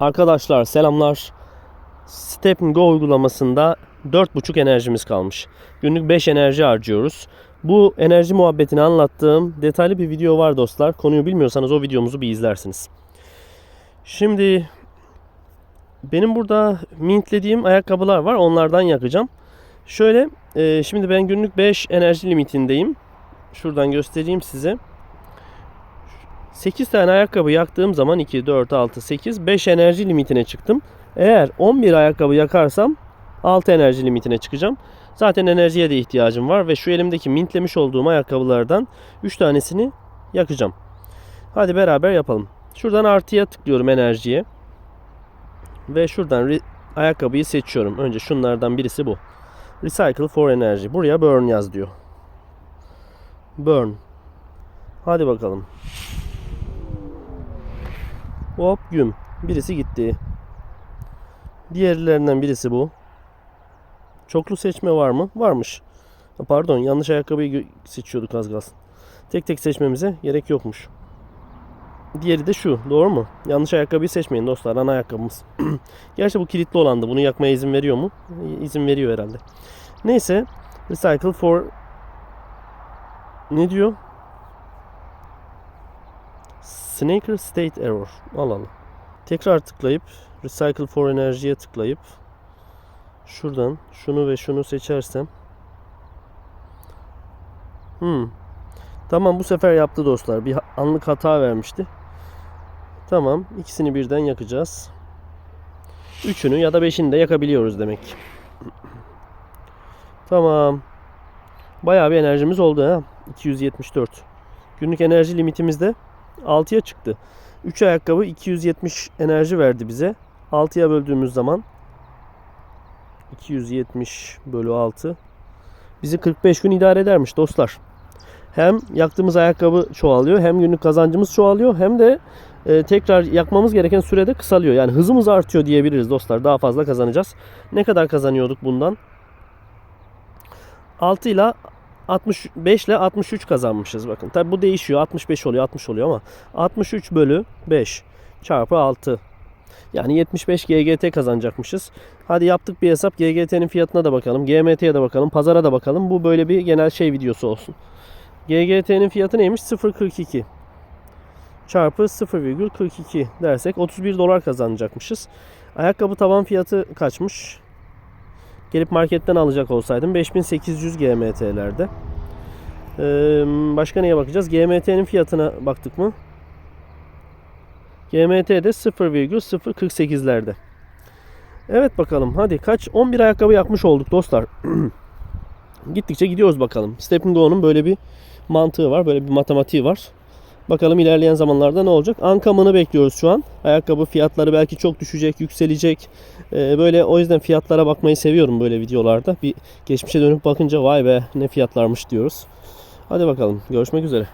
Arkadaşlar selamlar. Step Go uygulamasında 4.5 enerjimiz kalmış. Günlük 5 enerji harcıyoruz. Bu enerji muhabbetini anlattığım detaylı bir video var dostlar. Konuyu bilmiyorsanız o videomuzu bir izlersiniz. Şimdi benim burada mintlediğim ayakkabılar var. Onlardan yakacağım. Şöyle e, şimdi ben günlük 5 enerji limitindeyim. Şuradan göstereyim size. 8 tane ayakkabı yaktığım zaman 2, 4, 6, 8, 5 enerji limitine çıktım. Eğer 11 ayakkabı yakarsam 6 enerji limitine çıkacağım. Zaten enerjiye de ihtiyacım var ve şu elimdeki mintlemiş olduğum ayakkabılardan 3 tanesini yakacağım. Hadi beraber yapalım. Şuradan artıya tıklıyorum enerjiye. Ve şuradan ayakkabıyı seçiyorum. Önce şunlardan birisi bu. Recycle for energy. Buraya burn yaz diyor. Burn. Hadi bakalım. Hop güm. Birisi gitti. Diğerlerinden birisi bu. Çoklu seçme var mı? Varmış. Pardon yanlış ayakkabıyı seçiyorduk az kalsın. Tek tek seçmemize gerek yokmuş. Diğeri de şu. Doğru mu? Yanlış ayakkabıyı seçmeyin dostlar. Ana ayakkabımız. Gerçi bu kilitli olandı. Bunu yakmaya izin veriyor mu? İzin veriyor herhalde. Neyse. Recycle for ne diyor? Snaker State Error. Al al. Tekrar tıklayıp Recycle for Energy'ye tıklayıp şuradan şunu ve şunu seçersem Hmm. Tamam bu sefer yaptı dostlar. Bir anlık hata vermişti. Tamam. ikisini birden yakacağız. Üçünü ya da beşini de yakabiliyoruz demek. ki. Tamam. Bayağı bir enerjimiz oldu ha. 274. Günlük enerji limitimiz de 6'ya çıktı. 3 ayakkabı 270 enerji verdi bize. 6'ya böldüğümüz zaman 270 bölü 6 bizi 45 gün idare edermiş dostlar. Hem yaktığımız ayakkabı çoğalıyor hem günlük kazancımız çoğalıyor hem de e, tekrar yakmamız gereken sürede kısalıyor. Yani hızımız artıyor diyebiliriz dostlar. Daha fazla kazanacağız. Ne kadar kazanıyorduk bundan? 6 ile 65 ile 63 kazanmışız bakın. Tabi bu değişiyor. 65 oluyor 60 oluyor ama 63 bölü 5 çarpı 6. Yani 75 GGT kazanacakmışız. Hadi yaptık bir hesap. GGT'nin fiyatına da bakalım. GMT'ye de bakalım. Pazara da bakalım. Bu böyle bir genel şey videosu olsun. GGT'nin fiyatı neymiş? 0.42 çarpı 0,42 dersek 31 dolar kazanacakmışız. Ayakkabı taban fiyatı kaçmış? Gelip marketten alacak olsaydım 5800 GMT'lerde. Ee, başka neye bakacağız? GMT'nin fiyatına baktık mı? GMT de 0,048'lerde. Evet bakalım hadi kaç 11 ayakkabı yakmış olduk dostlar. Gittikçe gidiyoruz bakalım. Step Go'nun böyle bir mantığı var, böyle bir matematiği var. Bakalım ilerleyen zamanlarda ne olacak? Ankamını bekliyoruz şu an. Ayakkabı fiyatları belki çok düşecek, yükselecek. Ee, böyle o yüzden fiyatlara bakmayı seviyorum böyle videolarda. Bir geçmişe dönüp bakınca vay be ne fiyatlarmış diyoruz. Hadi bakalım. Görüşmek üzere.